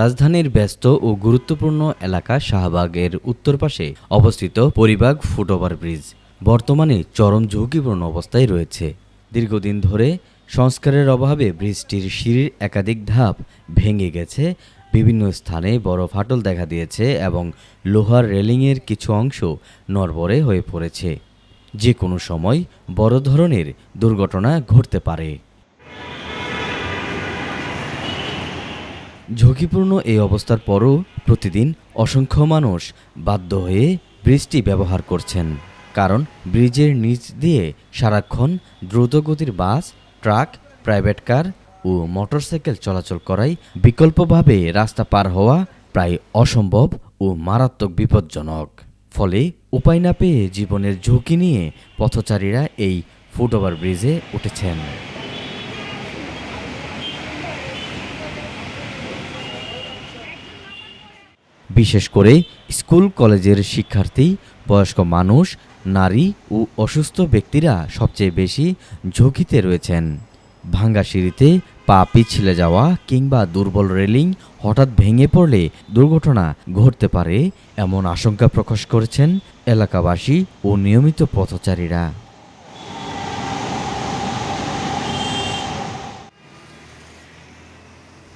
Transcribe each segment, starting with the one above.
রাজধানীর ব্যস্ত ও গুরুত্বপূর্ণ এলাকা শাহবাগের উত্তর পাশে অবস্থিত পরিবাগ ফুটওভার ব্রিজ। বর্তমানে চরম ঝুঁকিপূর্ণ অবস্থায় রয়েছে। দীর্ঘদিন ধরে সংস্কারের অভাবে ব্রিজটির সিঁড়ির একাধিক ধাপ ভেঙে গেছে। বিভিন্ন স্থানে বড় ফাটল দেখা দিয়েছে এবং লোহার রেলিংয়ের কিছু অংশ নড়বড়ে হয়ে পড়েছে। যে কোনো সময় বড় ধরনের দুর্ঘটনা ঘটতে পারে। ঝুঁকিপূর্ণ এই অবস্থার পরও প্রতিদিন অসংখ্য মানুষ বাধ্য হয়ে ব্রিজটি ব্যবহার করছেন। কারণ ব্রিজের নিচ দিয়ে সারাক্ষণ দ্রুতগতির বাস, ট্রাক, প্রাইভেট কার ও মোটরসাইকেল চলাচল করায় বিকল্পভাবে রাস্তা পার হওয়া প্রায় অসম্ভব ও মারাত্মক বিপজ্জনক। ফলে উপায় না পেয়ে জীবনের ঝুঁকি নিয়ে পথচারীরা এই ফুটওভার ব্রিজে উঠেছেন। বিশেষ করে স্কুল, কলেজের শিক্ষার্থী, বয়স্ক মানুষ, নারী ও অসুস্থ ব্যক্তিরা সবচেয়ে বেশি ঝুঁকিতে রয়েছেন। ভাঙ্গা সিঁড়িতে পা পিছলে যাওয়া কিংবা দুর্বল রেলিং হঠাৎ ভেঙে পড়লে দুর্ঘটনা ঘটতে পারে, এমন আশঙ্কা প্রকাশ করেছেন এলাকাবাসী ও নিয়মিত পথচারীরা।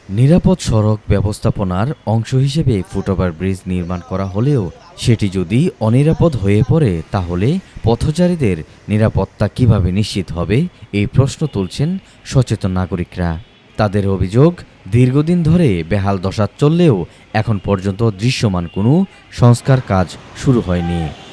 নিরাপদ সড়ক ব্যবস্থাপনার অংশ হিসেবে ফুটওভার ব্রিজ নির্মাণ করা হলেও সেটি যদি অনিরাপদ হয়ে পড়ে, তাহলে পথচারীদের নিরাপত্তা কীভাবে নিশ্চিত হবে, এই প্রশ্ন তুলছেন সচেতন নাগরিকরা। তাদের অভিযোগ, দীর্ঘদিন ধরে বেহাল দশা চললেও এখন পর্যন্ত দৃশ্যমান কোনো সংস্কার কাজ শুরু হয়নি।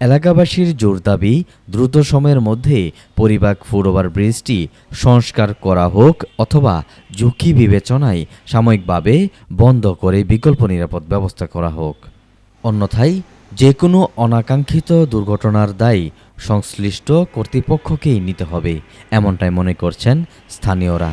এলাকাবাসীর জোর দাবি, দ্রুত সময়ের মধ্যে পরিবাগ ফুটওভার ব্রিজটি সংস্কার করা হোক অথবা ঝুঁকি বিবেচনায় সাময়িকভাবে বন্ধ করে বিকল্প নিরাপদ ব্যবস্থা করা হোক। অন্যথায় যে কোনো অনাকাঙ্ক্ষিত দুর্ঘটনার দায় সংশ্লিষ্ট কর্তৃপক্ষকেই নিতে হবে, এমনটাই মনে করছেন স্থানীয়রা।